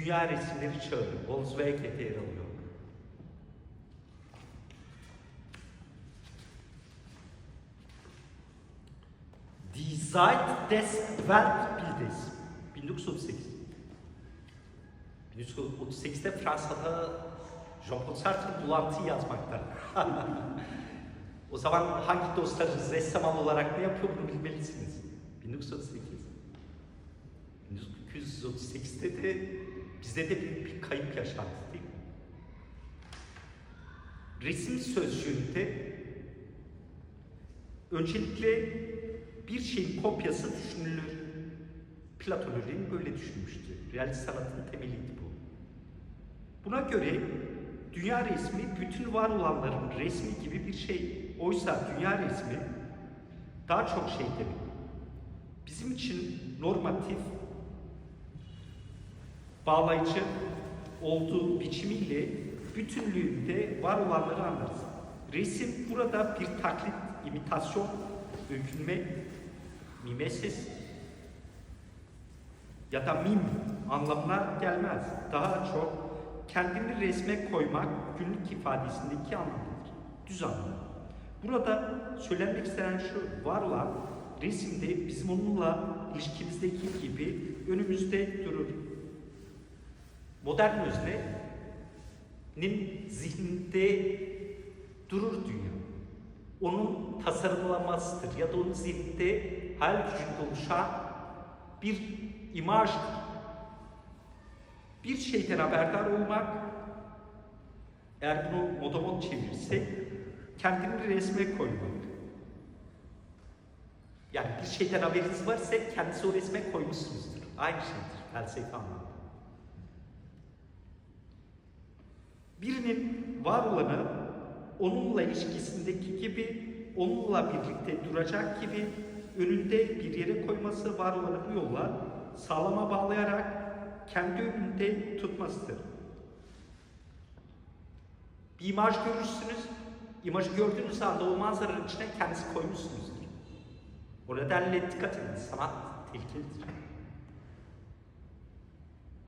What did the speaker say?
Dünya Resimleri Çağı, Volkswagen'de yer alıyor. Die Zeit des Weltbildes 1938 1938'de Fransa'da Jean-Paul Sartre bulantıyı yazmakta. o zaman hangi dostlarınız ressam olarak ne yapıyor bunu bilmelisiniz. 1938. 1938'de de bizde de büyük bir kayıp yaşandı değil mi? Resim sözcüğünde öncelikle bir şeyin kopyası düşünülür. Platon örneğin böyle düşünmüştü. Realist sanatın temeliydi bu. Buna göre dünya resmi bütün var olanların resmi gibi bir şey. Oysa dünya resmi daha çok şey demek. Bizim için normatif, bağlayıcı olduğu biçimiyle bütünlüğünde var olanları anlarız. Resim burada bir taklit, imitasyon, öykünme, mimesis ya da mim anlamına gelmez. Daha çok kendini resme koymak günlük ifadesindeki anlamıdır. Düz anlam. Burada söylenmek istenen şu, var olan resimde bizim onunla ilişkimizdeki gibi önümüzde durur. Modern öznenin zihninde durur dünya. Onun tasarımlamasıdır ya da onun zihninde hayal gücünde oluşan bir imajdır. Bir şeyden haberdar olmak, eğer bunu modomot çevirirsek, kendini resme koymak. Yani bir şeyden haberiniz varsa kendisi o resme koymuşsunuzdur. Aynı şeydir felsefe anlamda. Birinin var olanı onunla ilişkisindeki gibi onunla birlikte duracak gibi önünde bir yere koyması var olanı bu yolla sağlama bağlayarak kendi önünde tutmasıdır. Bir imaj görürsünüz, imajı gördüğünüz anda o manzaranın içine kendisi koymuşsunuzdur. O nedenle dikkat edin, sanat tehlikelidir.